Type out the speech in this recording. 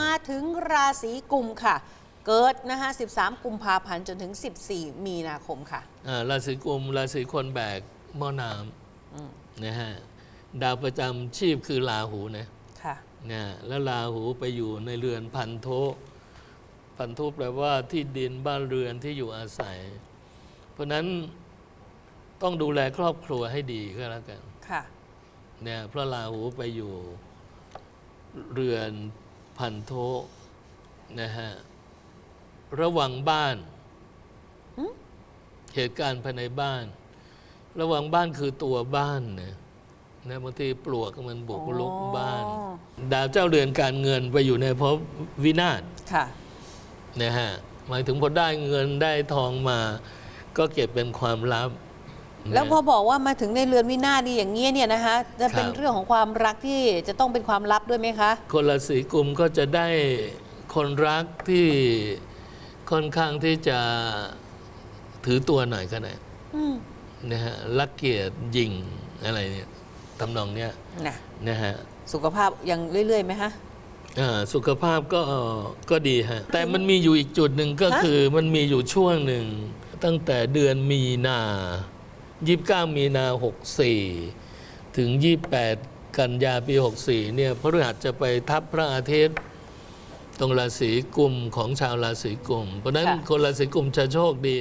มาถึงราศีกุมค่ะ เกิดนะคะ13 กุมภาพันธ์จนถึง 14 มีนาคมค่ะอ่าราศีกุมราศีคนแบกหม้อน้อืมำนะฮะดาวประจำชีพคือราหูนะค่ะ นะแล้วราหูไปอยู่ในเรือนพันโทพันโทแปลว่าที่ดินบ้านเรือนที่อยู่อาศัย เพราะฉะนั้นต้องดูแลครอบครัวให้ดีก็แล้วกัน ค่ะ เนี่ยเพราะราหูไปอยู่เรือน พันโทนะฮะระวังบ้านหืมเหตุการณ์ภายในบ้าน ระวังบ้านคือตัวบ้านนะนะบางทีปลวกมันบุกลุกบ้านอ๋อดาวเจ้าเรือนการเงินไปอยู่ในภพวินาศค่ะนะฮะหมายถึงพอได้เงินได้ทองมา ก็เก็บเป็นความลับ แล้วนะพอบอกว่ามาถึงในเรือนวินาศดีอย่างเงี้ยเนี่ยนะคะจะเป็นครับเรื่องของความรักที่จะต้องเป็นความลับด้วยไหมคะ คนราศีกุมก็จะได้คนรักที่ค่อนข้างที่จะถือตัวหน่อยก็ได้อืมนะฮะรักเกียรติยิงอะไรเนี่ยทำนองเนี้ยนะนะฮะสุขภาพยังเรื่อยๆไหมคะอ่าสุขภาพก็ก็ดีฮะ แต่มันมีอยู่อีกจุดหนึ่งก็ฮะคือมันมีอยู่ช่วงหนึ่งตั้งแต่เดือนมีนา 29 มีนา 64 ถึง 28 กันยาปี 64 เนี่ยพระฤหัสจะไปทับพระอาทิตย์ตรงราศีกุมของชาวราศีกุม เพราะฉะนั้นคนราศีกุมจะโชคดี